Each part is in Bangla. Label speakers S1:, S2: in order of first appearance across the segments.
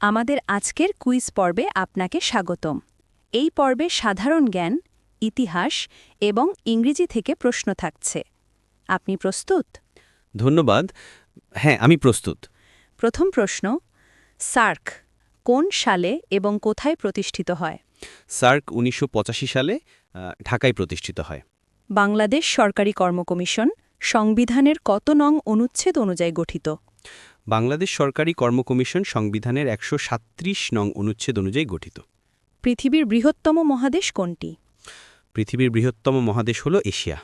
S1: আমাদের আজকের কুইজ পর্বে আপনাকে স্বাগতম। এই পর্বে সাধারণ জ্ঞান ইতিহাস এবং ইংরেজি থেকে প্রশ্ন থাকছে। আপনি প্রস্তুত?
S2: ধন্যবাদ। হ্যাঁ আমি প্রস্তুত।
S1: প্রথম প্রশ্ন সার্ক কোন সালে এবং কোথায় প্রতিষ্ঠিত হয়?
S2: সার্ক উনিশশো পঁচাশি সালে ঢাকায় প্রতিষ্ঠিত হয়।
S1: বাংলাদেশ সরকারি কর্মকমিশন সংবিধানের কত নং অনুচ্ছেদ অনুযায়ী গঠিত?
S2: বাংলাদেশ সরকারি কর্ম কমিশন সংবিধানের একশো নং অনুচ্ছেদ অনুযায়ী গঠিত।
S1: পৃথিবীর বৃহত্তম মহাদেশ কোনটি?
S2: পৃথিবীর বৃহত্তম মহাদেশ হল এশিয়া।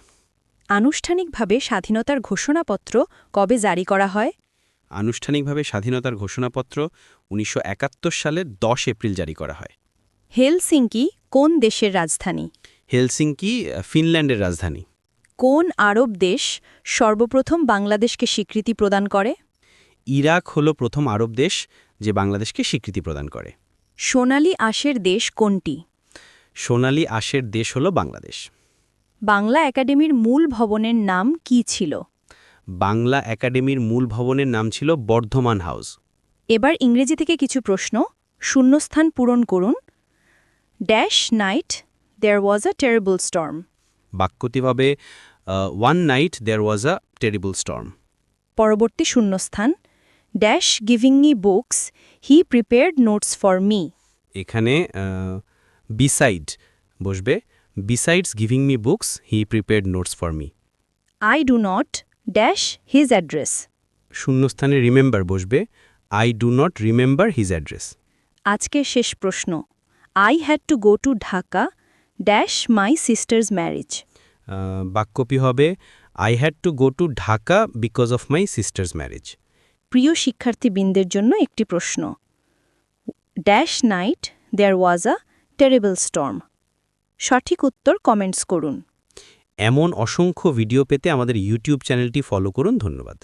S1: আনুষ্ঠানিকভাবে স্বাধীনতার ঘোষণাপত্র কবে জারি করা হয়?
S2: আনুষ্ঠানিকভাবে স্বাধীনতার ঘোষণাপত্র উনিশশো একাত্তর সালের দশ এপ্রিল জারি করা হয়।
S1: হেলসিঙ্কি কোন দেশের রাজধানী?
S2: হেলসিঙ্কি ফিনল্যান্ডের রাজধানী।
S1: কোন আরব দেশ সর্বপ্রথম বাংলাদেশকে স্বীকৃতি প্রদান করে?
S2: ইরাক হল প্রথম আরব দেশ যে বাংলাদেশকে স্বীকৃতি প্রদান করে।
S1: সোনালি আশের দেশ কোনটি?
S2: সোনালি আশের দেশ হল বাংলাদেশ।
S1: বাংলা একাডেমির মূল ভবনের নাম কি ছিল?
S2: বাংলা একাডেমির মূল ভবনের নাম ছিল বর্ধমান হাউস।
S1: এবার ইংরেজি থেকে কিছু প্রশ্ন শূন্যস্থান পূরণ করুন। Dash night there was a terrible storm
S2: বাক্যটি হবে one night there was a terrible storm
S1: পরবর্তী শূন্যস্থান dash giving me books he prepared notes for me
S2: এখানে বিসাইড বসবে। Besides giving me books he prepared notes for me
S1: I do not dash his address
S2: শূন্যস্থানে রিমেম্বার বসবে। I do not remember his address
S1: আজকের শেষ প্রশ্ন। I had to go to Dhaka dash my sister's marriage
S2: বাক্যপি হবে I had to go to Dhaka because of my sister's marriage
S1: প্রিয় শিক্ষার্থীবৃন্দের জন্য একটি প্রশ্ন। Dash night there was a terrible storm সঠিক উত্তর কমেন্টস করুন।
S2: এমন অসংখ্য ভিডিও পেতে আমাদের ইউটিউব চ্যানেলটি ফলো করুন। ধন্যবাদ।